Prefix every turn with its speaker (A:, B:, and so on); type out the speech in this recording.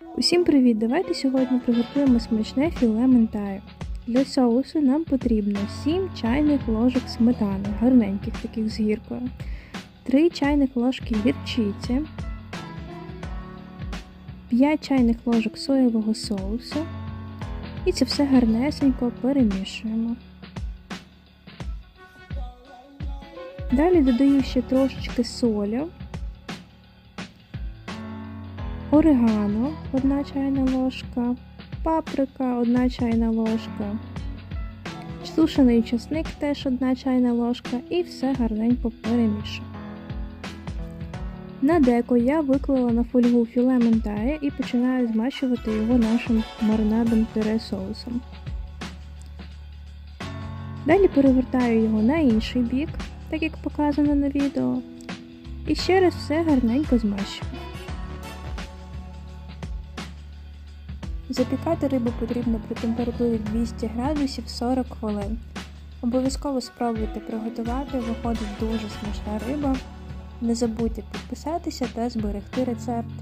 A: Усім привіт! Давайте сьогодні приготуємо смачне філе ментаю. Для соусу нам потрібно 7 чайних ложок сметани, гарненьких таких з гіркою, 3 чайних ложки гірчиці, 5 чайних ложок соєвого соусу. І це все гарнесенько перемішуємо. Далі додаю ще трошечки солі, орегано 1 чайна ложка, паприка 1 чайна ложка, сушений чесник теж 1 чайна ложка і все гарненько перемішую. На деко я виклала на фольгу філе ментая і починаю змащувати його нашим маринадом тире соусом. Далі перевертаю його на інший бік, так як показано на відео. І ще раз все гарненько змащую. Запікати рибу потрібно при температурі 200 градусів 40 хвилин. Обов'язково спробуйте приготувати, виходить дуже смачна риба. Не забудьте підписатися та зберегти рецепт.